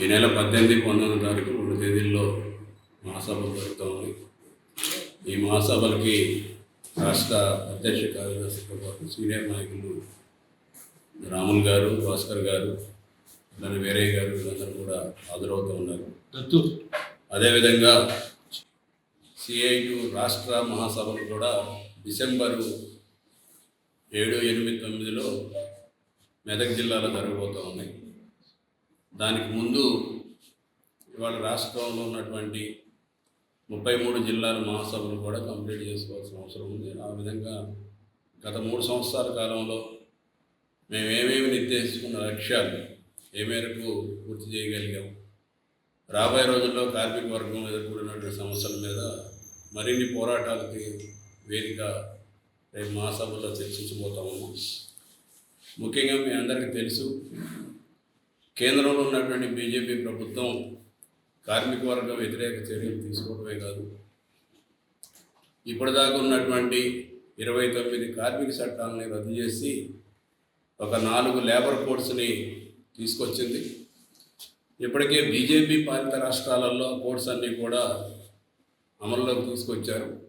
ఈ నెల పద్దెనిమిది పంతొమ్మిది తారీఖు రెండు తేదీల్లో మహాసభలు జరుగుతూ ఉన్నాయి. ఈ మహాసభలకి రాష్ట్ర అధ్యక్ష కార్యదర్శితో పాటు సీనియర్ నాయకులు రాములు గారు భాస్కర్ గారు అలానే వీరయ్య గారు వీళ్ళందరూ కూడా హాజరవుతూ ఉన్నారు. అదేవిధంగా సిఐటి రాష్ట్ర మహాసభలు కూడా డిసెంబరు ఏడు ఎనిమిది తొమ్మిదిలో మెదక్ జిల్లాలో జరగబోతూ ఉన్నాయి దానికి ముందు ఇవాళ రాష్ట్రంలో ఉన్నటువంటి ముప్పై మూడు జిల్లాల మహాసభలు కూడా కంప్లీట్ చేసుకోవాల్సిన అవసరం ఉంది. ఆ విధంగా గత మూడు సంవత్సరాల కాలంలో మేము ఏమేమి నిర్దేశించుకున్న లక్ష్యాలు ఏ మేరకు పూర్తి చేయగలిగాం? రాబోయే రోజుల్లో కార్మిక వర్గం ఎదుర్కొన్నటువంటి సమస్యల మీద మరిన్ని పోరాటాలకి వేదిక రేపు మహాసభలో చర్చించబోతా ముఖ్యంగా మీ అందరికీ తెలుసు కేంద్రంలో ఉన్నటువంటి బీజేపీ ప్రభుత్వం కార్మిక వర్గ వ్యతిరేక చర్యలు తీసుకోవడమే కాదు. ఇప్పటిదాకా ఉన్నటువంటి ఇరవై తొమ్మిది కార్మిక చట్టాలని రద్దు చేసి ఒక నాలుగు లేబర్ కోడ్స్ని తీసుకొచ్చింది. ఇప్పటికే బీజేపీ పాలిత రాష్ట్రాలలో కోడ్స్ అన్నీ కూడా అమల్లోకి తీసుకొచ్చారు.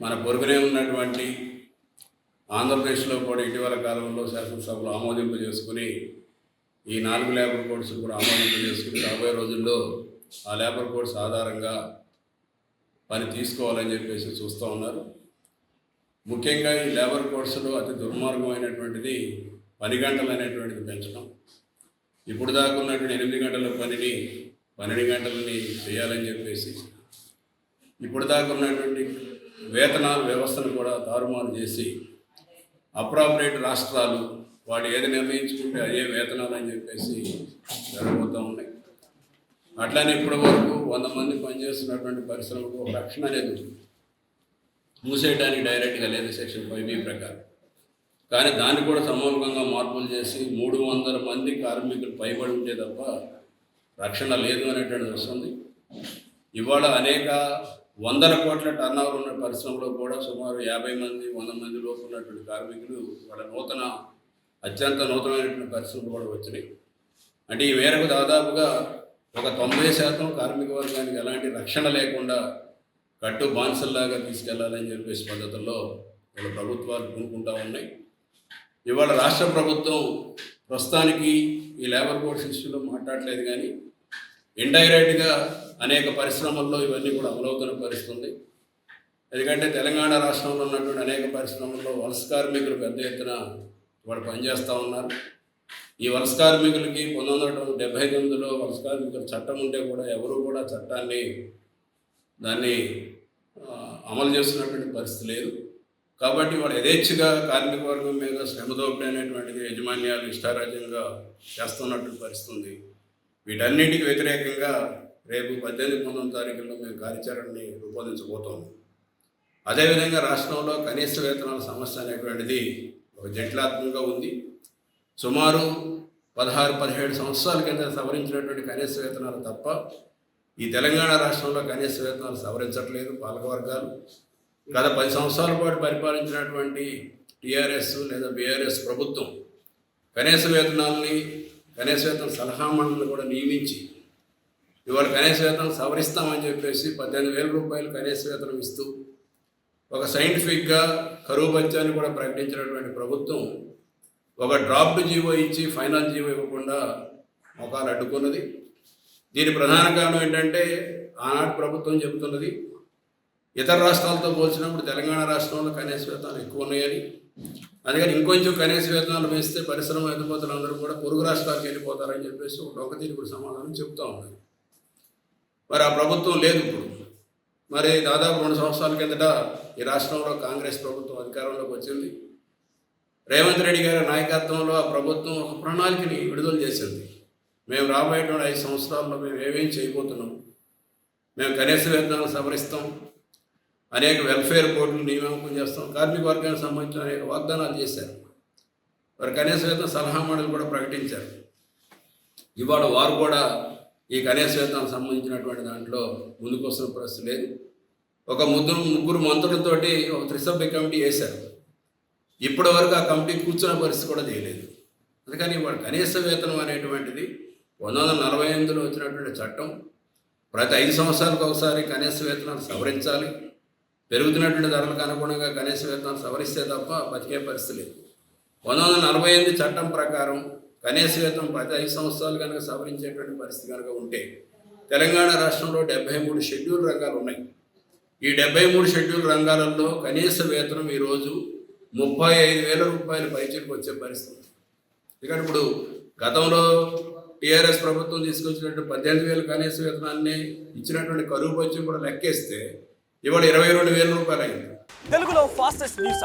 మన పొరుగునే ఉన్నటువంటి ఆంధ్రప్రదేశ్లో కూడా ఇటీవల కాలంలో శాసనసభలో ఆమోదింపు చేసుకుని ఈ నాలుగు లేబర్ కోడ్స్ కూడా ఆమోదింపు చేసుకుని రాబోయే రోజుల్లో ఆ లేబర్ కోడ్స్ ఆధారంగా పని తీసుకోవాలని చెప్పేసి చూస్తూ ఉన్నారు. ముఖ్యంగా ఈ లేబర్ కోడ్స్లో అతి దుర్మార్గమైనటువంటిది పని గంటలు అనేటువంటిది పెంచడం. ఇప్పుడు దాకా ఉన్నటువంటి ఎనిమిది గంటల పనిని పన్నెండు గంటలని చేయాలని చెప్పేసి ఇప్పుడు దాకా ఉన్నటువంటి వేతనాల వ్యవస్థను కూడా తారుమారు చేసి అప్రాపరేట్ రాష్ట్రాలు వాడు ఏది నిర్ణయించుకుంటే అదే వేతనాలు అని చెప్పేసి జరగబోతూ ఉన్నాయి. అట్లానే ఇప్పటి వరకు వంద మంది పనిచేస్తున్నటువంటి పరిశ్రమకు ఒక రక్షణ లేదు. మూసేయడానికి డైరెక్ట్గా లేదు సెక్షన్ ఫైవ్ బి ప్రకారం. కానీ దాన్ని కూడా సమూలంగా మార్పులు చేసి మూడు వందల మంది కార్మికులు పైబడి ఉంటే తప్ప రక్షణ లేదు అనేటువంటిది వస్తుంది. ఇవాళ అనేక వందల కోట్ల టర్న్ ఓవర్ ఉన్న పరిశ్రమలో కూడా సుమారు యాభై మంది వంద మంది లోపు ఉన్నటువంటి కార్మికులు వాళ్ళ నూతన అత్యంత నూతనమైనటువంటి పరిశ్రమలు కూడా వచ్చినాయి. అంటే ఈ మేరకు దాదాపుగా ఒక తొంభై శాతం కార్మిక వర్గానికి ఎలాంటి రక్షణ లేకుండా కట్టు బాన్సల్లాగా తీసుకెళ్ళాలని చెప్పేసి పద్ధతుల్లో వాళ్ళ ప్రభుత్వాలు కొనుక్కుంటా ఉన్నాయి. ఇవాళ రాష్ట్ర ప్రభుత్వం ప్రస్తుతానికి ఈ లేబర్ కోడ్స్ ఇష్యూలో మాట్లాడలేదు కానీ ఇండైరెక్ట్గా అనేక పరిశ్రమల్లో ఇవన్నీ కూడా అమలవుతున్న పరిస్థితి ఎందుకంటే తెలంగాణ రాష్ట్రంలో ఉన్నటువంటి అనేక పరిశ్రమల్లో వలస కార్మికులు పెద్ద ఎత్తున వాళ్ళు పనిచేస్తూ ఉన్నారు. ఈ వలస కార్మికులకి పంతొమ్మిది వందల డెబ్బై తొమ్మిదిలో వలస కార్మికుల చట్టం ఉంటే కూడా ఎవరు కూడా చట్టాన్ని దాన్ని అమలు చేస్తున్నటువంటి పరిస్థితి లేదు. కాబట్టి వాళ్ళు యథేచ్ఛగా కార్మిక వర్గం మీద శ్రమ దోపిడీ అనేటువంటిది యజమాన్యాలు ఇష్టారాజ్యంగా చేస్తున్నటువంటి పరిస్థితి ఉంది. వీటన్నిటికి వ్యతిరేకంగా రేపు పద్దెనిమిది పంతొమ్మిది తారీఖుల్లో మేము కార్యాచరణని రూపొందించబోతోంది. అదేవిధంగా రాష్ట్రంలో కనీస వేతనాల సమస్య అనేటువంటిది ఒక జటిలాత్మకంగా ఉంది. సుమారు పదహారు పదిహేడు సంవత్సరాల కింద సవరించినటువంటి కనీస వేతనాలు తప్ప ఈ తెలంగాణ రాష్ట్రంలో కనీస వేతనాలు సవరించట్లేదు పాలకవర్గాలు గత పది సంవత్సరాల పాటు పరిపాలించినటువంటి టీఆర్ఎస్ లేదా బీఆర్ఎస్ ప్రభుత్వం కనీస వేతనాలని కనీస వేతన సలహా మండలిని కూడా నియమించి ఇవాళ కనీస వేతనం సవరిస్తామని చెప్పేసి పద్దెనిమిది వేల రూపాయలు కనీస వేతనం ఇస్తూ ఒక సైంటిఫిక్గా కరువు బత్యాన్ని కూడా ప్రకటించినటువంటి ప్రభుత్వం ఒక డ్రాఫ్ట్ జీవో ఇచ్చి ఫైనల్ జీవో ఇవ్వకుండా మొఖాలు అడ్డుకున్నది. దీని ప్రధాన కారణం ఏంటంటే ఆనాటి ప్రభుత్వం చెబుతున్నది ఇతర రాష్ట్రాలతో పోల్చినప్పుడు తెలంగాణ రాష్ట్రంలో కనీస వేతనాలు ఎక్కువ ఉన్నాయని. అందుకని ఇంకొంచెం కనీస వేతనాలు వేస్తే పరిశ్రమ ఎదుపోతులందరూ కూడా పొరుగు రాష్ట్రాలకు వెళ్ళిపోతారని చెప్పేసి ఒక దీనికి సమాధానం చెప్తా ఉన్నారు. మరి ఆ ప్రభుత్వం లేదు ఇప్పుడు. మరి దాదాపు రెండు సంవత్సరాల కిందట ఈ రాష్ట్రంలో కాంగ్రెస్ ప్రభుత్వం అధికారంలోకి వచ్చింది. రేవంత్ రెడ్డి గారి నాయకత్వంలో ఆ ప్రభుత్వం ఒక ప్రణాళికని విడుదల చేసింది. మేము రాబోయేటువంటి ఐదు సంవత్సరాల్లో మేము ఏమేం చేయబోతున్నాం? మేము కనీస వేతనాలు సవరిస్తాం. అనేక వెల్ఫేర్ బోర్డులు నియామకం చేస్తాం. కార్మిక వర్గానికి సంబంధించిన అనేక వాగ్దానాలు చేశారు. వారు కనీస వేతన సలహా మండలి కూడా ప్రకటించారు. ఇవాళ వారు కూడా ఈ గణేష్ వేతనం సంబంధించినటువంటి దాంట్లో ముందుకు వస్తున్న పరిస్థితి లేదు. ఒక ముగ్గురు ముగ్గురు మంత్రులతోటి ఒక త్రిసభ్య కమిటీ వేశారు. ఇప్పటి వరకు ఆ కమిటీ కూర్చున్న పరిస్థితి కూడా చేయలేదు అందుకని వాడు కనీస వేతనం అనేటువంటిది పంతొమ్మిది వందల నలభై ఎనిమిదిలో వచ్చినటువంటి చట్టం. ప్రతి ఐదు సంవత్సరాలకు ఒకసారి కనీస వేతనాలు సవరించాలి. పెరుగుతున్నటువంటి ధరలకు అనుగుణంగా కనీస వేతనాలు సవరిస్తే తప్ప బతికే పరిస్థితి లేదు. పంతొమ్మిది వందల నలభై ఎనిమిది చట్టం ప్రకారం కనీస వేతనం ప్రతి ఐదు సంవత్సరాలు కనుక సవరించేటువంటి పరిస్థితి కనుక ఉంటే తెలంగాణ రాష్ట్రంలో డెబ్బై మూడు షెడ్యూల్ రంగాలు ఉన్నాయి. ఈ డెబ్బై మూడు షెడ్యూల్ రంగాలలో కనీస వేతనం ఈరోజు ముప్పై ఐదు వేల రూపాయల పైచలకు వచ్చే పరిస్థితి ఉంది. ఇక్కడ ఇప్పుడు గతంలో టీఆర్ఎస్ ప్రభుత్వం తీసుకొచ్చినటువంటి పద్దెనిమిది వేల కనీస వేతనాన్ని ఇచ్చినటువంటి కరువు పచ్చి కూడా లెక్కేస్తే ఇవాళ ఇరవై రెండు వేల రూపాయలు అయింది తెలుగులో ఫాస్టెస్ట్ న్యూస్